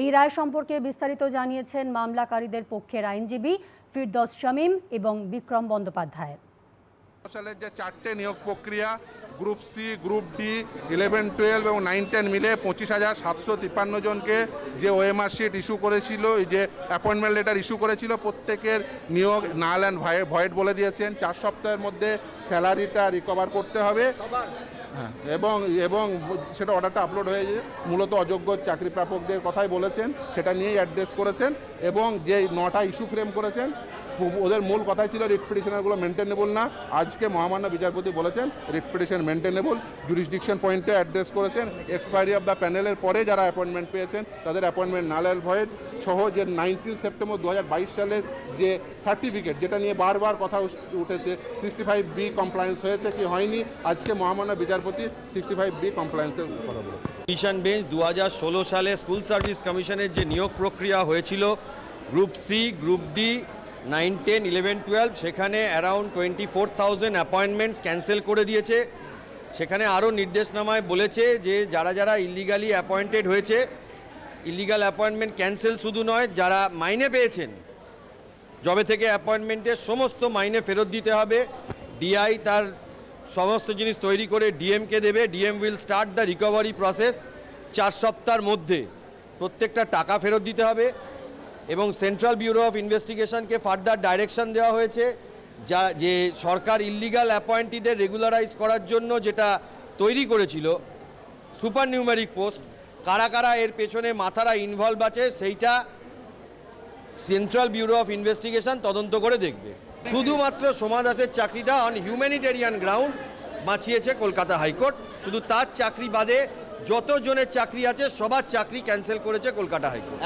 এই রায় সম্পর্কে বিস্তারিত জানিয়েছেন মামলাকারীদের পক্ষের আইনজীবী ফিরদৌস শামীম এবং বিক্রম বন্দ্যোপাধ্যায়। যে চারটে নিয়োগ প্রক্রিয়া group C group D eleven twelve এবং নাইন টেন মিলে পঁচিশ হাজার সাতশো তিপ্পান্ন জনকে যে ওএমআর শিট ইস্যু করেছিল যে অ্যাপয়েন্টমেন্ট লেটার ইস্যু করেছিল, প্রত্যেকের নিয়োগ নাল অ্যান্ড ভয়েড বলে দিয়েছেন। চার সপ্তাহের মধ্যে স্যালারিটা রিকভার করতে হবে। হ্যাঁ এবং এবং সেটা অর্ডারটা আপলোড হয়েছে মূলত অযোগ্য চাকরি প্রাপকদের কথাই বলেছেন, সেটা নিয়েই অ্যাড্রেস করেছেন, এবং যে নটা ইস্যু ফ্রেম করেছেন, ওদের মূল কথাই ছিল রিট মেনটেনেবল না। আজকে মহামান্য বিচারপতি বলেছেন রিট মেনটেনেবল জুরিসডিকশন পয়েন্টে অ্যাড্রেস করেছেন এক্সপায়ারি অফ দ্য প্যানেলের পরে যারা অ্যাপয়েন্টমেন্ট পেয়েছেন, তাদের অ্যাপয়েন্টমেন্ট নাল ভয়েড সহ যে নাইনটিন সেপ্টেম্বর দু হাজার বাইশ সালের যে সার্টিফিকেট যেটা নিয়ে বারবার কথা উঠেছে সিক্সটি ফাইভ বি কমপ্লায়েন্স হয়েছে কি হয়নি, আজকে মহামান্য বিচারপতি সিক্সটি ফাইভ বি কমপ্লায়েন্সের কথা বলেছেন। কমিশন বেঞ্চ দু হাজার ষোলো সালে স্কুল সার্ভিস কমিশনের যে নিয়োগ প্রক্রিয়া হয়েছিল group C group D nine ten eleven twelve সেখানে around twenty four thousand appointments cancel করে দিয়েছে। সেখানে আরও নির্দেশনামায় বলেছে যে যারা যারা ইলিগালি অ্যাপয়েন্টেড হয়েছে ইলিগাল অ্যাপয়েন্টমেন্ট ক্যান্সেল শুধু নয়, যারা মাইনে পেয়েছেন জবে থেকে অ্যাপয়েন্টমেন্টের সমস্ত মাইনে ফেরত দিতে হবে ডিআই তার সমস্ত জিনিস তৈরি করে ডিএমকে দেবে DM will start the recovery process চার সপ্তাহের মধ্যে। প্রত্যেকটা টাকা ফেরত দিতে হবে এবং সেন্ট্রাল ব্যুরো অফ ইনভেস্টিগেশনকে ফার্দার ডাইরেকশন দেওয়া হয়েছে। যা যে সরকার ইল্লিগাল অ্যাপয়েন্টিদের রেগুলারাইজ করার জন্য যেটা তৈরি করেছিল সুপার নিউমেরিক পোস্ট কারা কারা এর পেছনে মাথারা ইনভলভ আছে সেইটা সেন্ট্রাল ব্যুরো অফ ইনভেস্টিগেশন তদন্ত করে দেখবে। শুধুমাত্র সোমা দাসের চাকরিটা অন হিউম্যানিটেরিয়ান গ্রাউন্ড বাঁচিয়েছে কলকাতা হাইকোর্ট। শুধু তার চাকরি বাদে যত জনের চাকরি আছে সবার চাকরি ক্যান্সেল করেছে কলকাতা হাইকোর্ট।